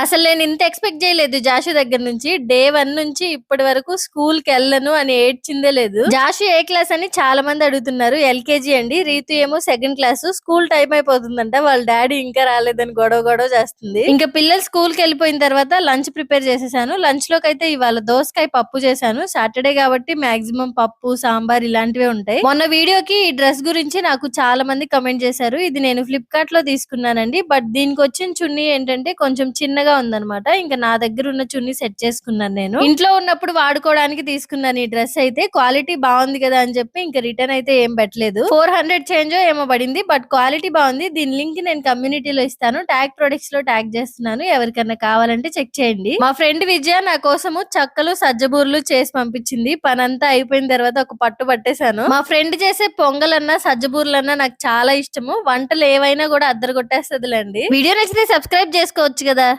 అసలు నేను ఇంత ఎక్స్పెక్ట్ చేయలేదు జాషు దగ్గర నుంచి. డే వన్ నుంచి ఇప్పటి వరకు స్కూల్కి వెళ్ళను అని ఏడ్చిందే లేదు. జాషు ఏ క్లాస్ అని చాలా మంది అడుగుతున్నారు. ఎల్కేజీ అండి. రీతు ఏమో సెకండ్ క్లాస్. స్కూల్ టైం అయిపోతుందంట. వాళ్ళ డాడీ ఇంకా రాలేదని గొడవ గొడవ చేస్తుంది. ఇంకా పిల్లలు స్కూల్కి వెళ్ళిపోయిన తర్వాత లంచ్ ప్రిపేర్ చేసేసాను. లంచ్లోకి అయితే ఇవాళ దోసకాయ పప్పు చేశాను. సాటర్డే కాబట్టి మాక్సిమం పప్పు సాంబార్ ఇలాంటివే ఉంటాయి. మొన్న వీడియోకి ఈ డ్రెస్ గురించి నాకు చాలా మంది కమెంట్ చేశారు. ఇది నేను ఫ్లిప్కార్ట్లో తీసుకున్నానండి. బట్ దీనికి వచ్చిన చున్నీ ఏంటంటే కొంచెం చిన్న చిన్నగా ఉందనమాట ఇంకా నా దగ్గర ఉన్న చున్నీ సెట్ చేసుకున్నాను నేను. ఇంట్లో ఉన్నప్పుడు వాడుకోవడానికి తీసుకున్నాను ఈ డ్రెస్ అయితే. క్వాలిటీ బాగుంది కదా అని చెప్పి ఇంకా రిటర్న్ అయితే ఏం పెట్టలేదు. ఫోర్ హండ్రెడ్ చేంజ్ ఏమో పడింది బట్ క్వాలిటీ బాగుంది. దీని లింక్ నేను కమ్యూనిటీలో ఇస్తాను. ట్యాగ్ ప్రొడక్ట్స్లో ట్యాగ్ చేస్తున్నాను. ఎవరికైనా కావాలంటే చెక్ చేయండి. మా ఫ్రెండ్ విజయ నా కోసము చక్కలు సజ్జబూర్లు చేసి పంపించింది. పనంతా అయిపోయిన తర్వాత ఒక పట్టు పట్టేశాను. మా ఫ్రెండ్ చేసే పొంగలన్నా సజ్జబూర్లన్నా నాకు చాలా ఇష్టము. వంటలు ఏవైనా కూడా అద్దరు కొట్టేస్తుందిలేండి వీడియో నచ్చితే సబ్స్క్రైబ్ చేసుకోవచ్చు కదా.